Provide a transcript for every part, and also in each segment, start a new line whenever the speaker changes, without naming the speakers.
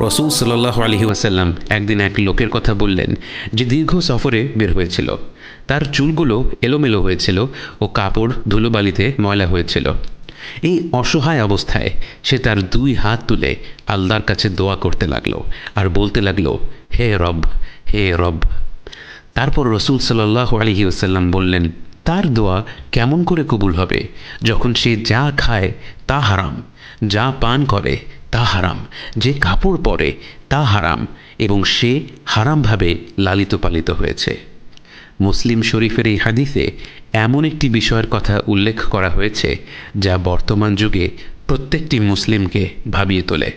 রসুল সাল্লাহ আলহি ওয়াসাল্লাম একদিন এক লোকের কথা বললেন যে দীর্ঘ সফরে বের হয়েছিল। তার চুলগুলো এলোমেলো হয়েছিল ও কাপড় ধুলোবালিতে ময়লা হয়েছিল। এই অসহায় অবস্থায় সে তার দুই হাত তুলে আল্লাহর কাছে দোয়া করতে লাগল আর বলতে লাগল, হে রব হে রব। তারপর রসুল সাল্লাহ আলহি ওসাল্লাম বললেন, তার দোয়া কেমন করে কবুল হবে? যখন সে যা খায় তা হারাম, যা পান করে তা হারাম। যে কাপড় পরে তা হারাম এবং সে হারামভাবে লালিত পালিত হয়েছে। মুসলিম শরীফের এই হাদিসে এমন একটি বিষয়ের কথা উল্লেখ করা হয়েছে যা বর্তমান যুগে প্রত্যেকটি মুসলিমকে ভাবিয়ে তোলে।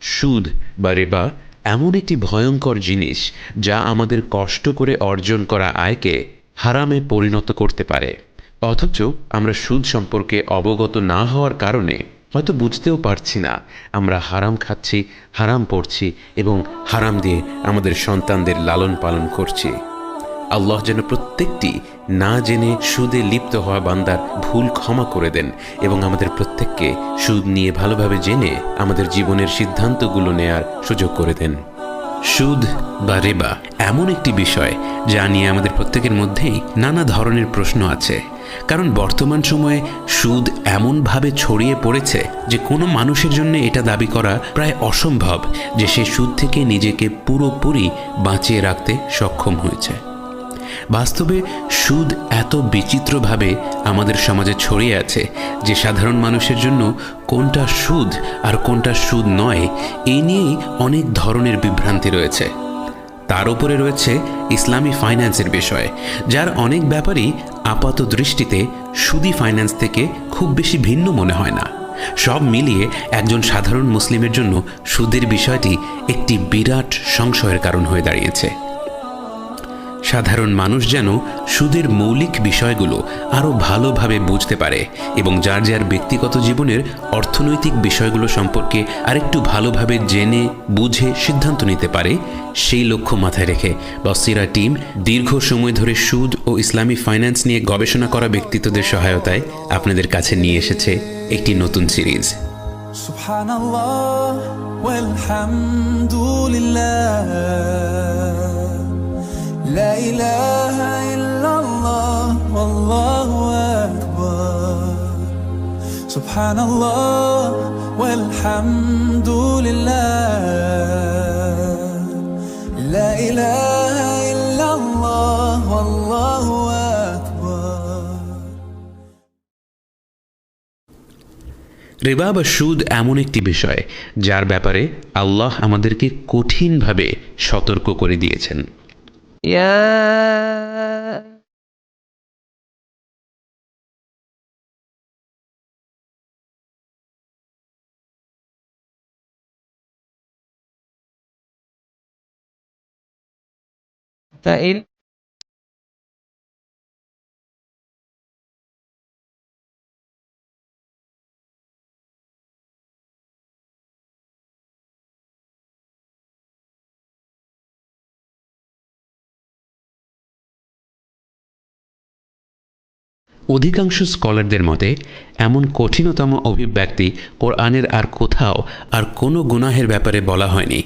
সুদ বা রেবা এমন একটি ভয়ঙ্কর জিনিস যা আমাদের কষ্ট করে অর্জন করা আয়কে হারামে পরিণত করতে পারে। অথচ আমরা সুদ সম্পর্কে অবগত না হওয়ার কারণে হয়তো বুঝতেও পারছি না। আমরা হারাম খাচ্ছি, হারাম পড়ছি এবং হারাম দিয়ে আমাদের সন্তানদের লালন পালন করছি। আল্লাহ যেন প্রত্যেকটি না জেনে সুদে লিপ্ত হওয়া বান্দার ভুল ক্ষমা করে দেন এবং আমাদের প্রত্যেককে সুদ নিয়ে ভালোভাবে জেনে আমাদের জীবনের সিদ্ধান্তগুলো নেয়ার সুযোগ করে দেন। সুদ বা রেবা এমন একটি বিষয় যা নিয়ে আমাদের প্রত্যেকের মধ্যেই নানা ধরনের প্রশ্ন আছে। কারণ বর্তমান সময়ে সুদ এমনভাবে ছড়িয়ে পড়েছে যে কোনো মানুষের জন্য এটা দাবি করা প্রায় অসম্ভব যে সে সুদ থেকে নিজেকে পুরোপুরি বাঁচিয়ে রাখতে সক্ষম হয়েছে। বাস্তবে সুদ এত বিচিত্রভাবে আমাদের সমাজে ছড়িয়ে আছে যে সাধারণ মানুষের জন্য কোনটা সুদ আর কোনটা সুদ নয় এই নিয়েই অনেক ধরনের বিভ্রান্তি রয়েছে। তার উপরে রয়েছে ইসলামী ফাইন্যান্সের বিষয়, যার অনেক ব্যাপারই আপাত দৃষ্টিতে সুদি ফাইন্যান্স থেকে খুব বেশি ভিন্ন মনে হয় না। সব মিলিয়ে একজন সাধারণ মুসলিমের জন্য সুদের বিষয়টি একটি বিরাট সংশয়ের কারণ হয়ে দাঁড়িয়েছে। সাধারণ মানুষ যেন সুদের মৌলিক বিষয়গুলো আরও ভালোভাবে বুঝতে পারে এবং যার যার ব্যক্তিগত জীবনের অর্থনৈতিক বিষয়গুলো সম্পর্কে আরেকটু ভালোভাবে জেনে বুঝে সিদ্ধান্ত নিতে পারে সেই লক্ষ্য মাথায় রেখে বসিরা টিম দীর্ঘ সময় ধরে সুদ ও ইসলামী ফাইন্যান্স নিয়ে গবেষণা করা ব্যক্তিত্বদের সহায়তায় আপনাদের কাছে নিয়ে এসেছে একটি নতুন সিরিজ
سبحان الله والحمد لله لا إله إلا الله والله أكبر سبحان الله والحمد لله لا إله إلا الله والله أكبر
রেবা বা সুদ এমন একটি বিষয় যার ব্যাপারে আল্লাহ আমাদেরকে কঠিনভাবে সতর্ক করে দিয়েছেন
يا فإن
অধিকাংশ স্কলারদের মতে, এমন কঠিনতম অভিব্যক্তি কোরআনের আর কোথাও আর কোনো গুনাহের ব্যাপারে বলা হয়নি।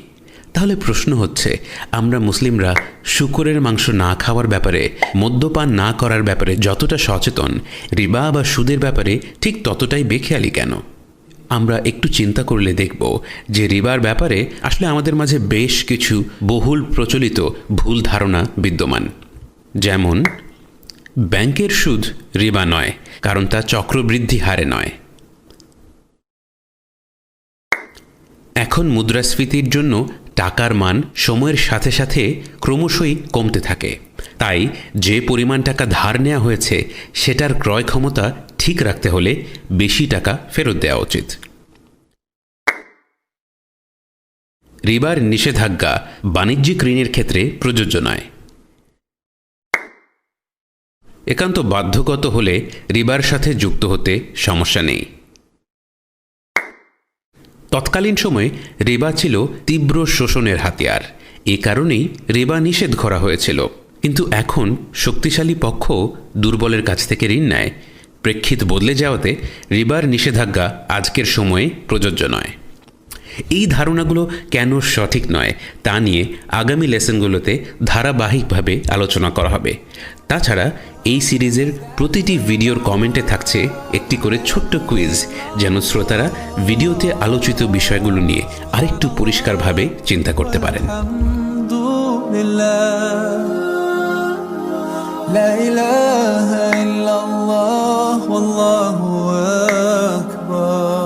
তাহলে প্রশ্ন হচ্ছে, আমরা মুসলিমরা শুকরের মাংস না খাওয়ার ব্যাপারে, মদ্যপান না করার ব্যাপারে যতটা সচেতন, রিবা বা সুদের ব্যাপারে ঠিক ততটাই বেখেয়ালি কেন? আমরা একটু চিন্তা করলে দেখব যে রিবার ব্যাপারে আসলে আমাদের মাঝে বেশ কিছু বহুল প্রচলিত ভুল ধারণা বিদ্যমান। যেমন ব্যাংকের সুদ রিবা নয়, কারণ তা চক্রবৃদ্ধি হারে নয়। এখন মুদ্রাস্ফীতির জন্য টাকার মান সময়ের সাথে সাথে ক্রমশই কমতে থাকে। তাই যে পরিমাণ টাকা ধার নেওয়া হয়েছে, সেটার ক্রয় ক্ষমতা ঠিক রাখতে হলে বেশি টাকা ফেরত দেওয়া উচিত। রিবার নিষেধাজ্ঞা বাণিজ্যিক ঋণের ক্ষেত্রে প্রযোজ্য নয়। একান্ত বাধ্যগত হলে রিবার সাথে যুক্ত হতে সমস্যা নেই। তৎকালীন সময়ে রেবা ছিল তীব্র শোষণের হাতিয়ার। এ কারণেই রেবা নিষেধ করা হয়েছিল। কিন্তু এখন শক্তিশালী পক্ষ দুর্বলের কাছ থেকে ঋণ নেয়। প্রেক্ষিত বদলে যাওয়াতে রিবার নিষেধাজ্ঞা আজকের সময়ে প্রযোজ্য নয়। এই ধারণাগুলো কেন সঠিক নয় তা নিয়ে আগামী লেসনগুলোতে ধারাবাহিকভাবে আলোচনা করা হবে তাছাড়া এই সিরিজের প্রতিটি ভিডিওর কমেন্টে থাকছে একটি করে ছোট্ট কুইজ যেন শ্রোতারা ভিডিওতে আলোচিত বিষয়গুলো নিয়ে আরেকটু পরিষ্কারভাবে চিন্তা করতে পারেন
الحمد لله لا إله إلا الله والله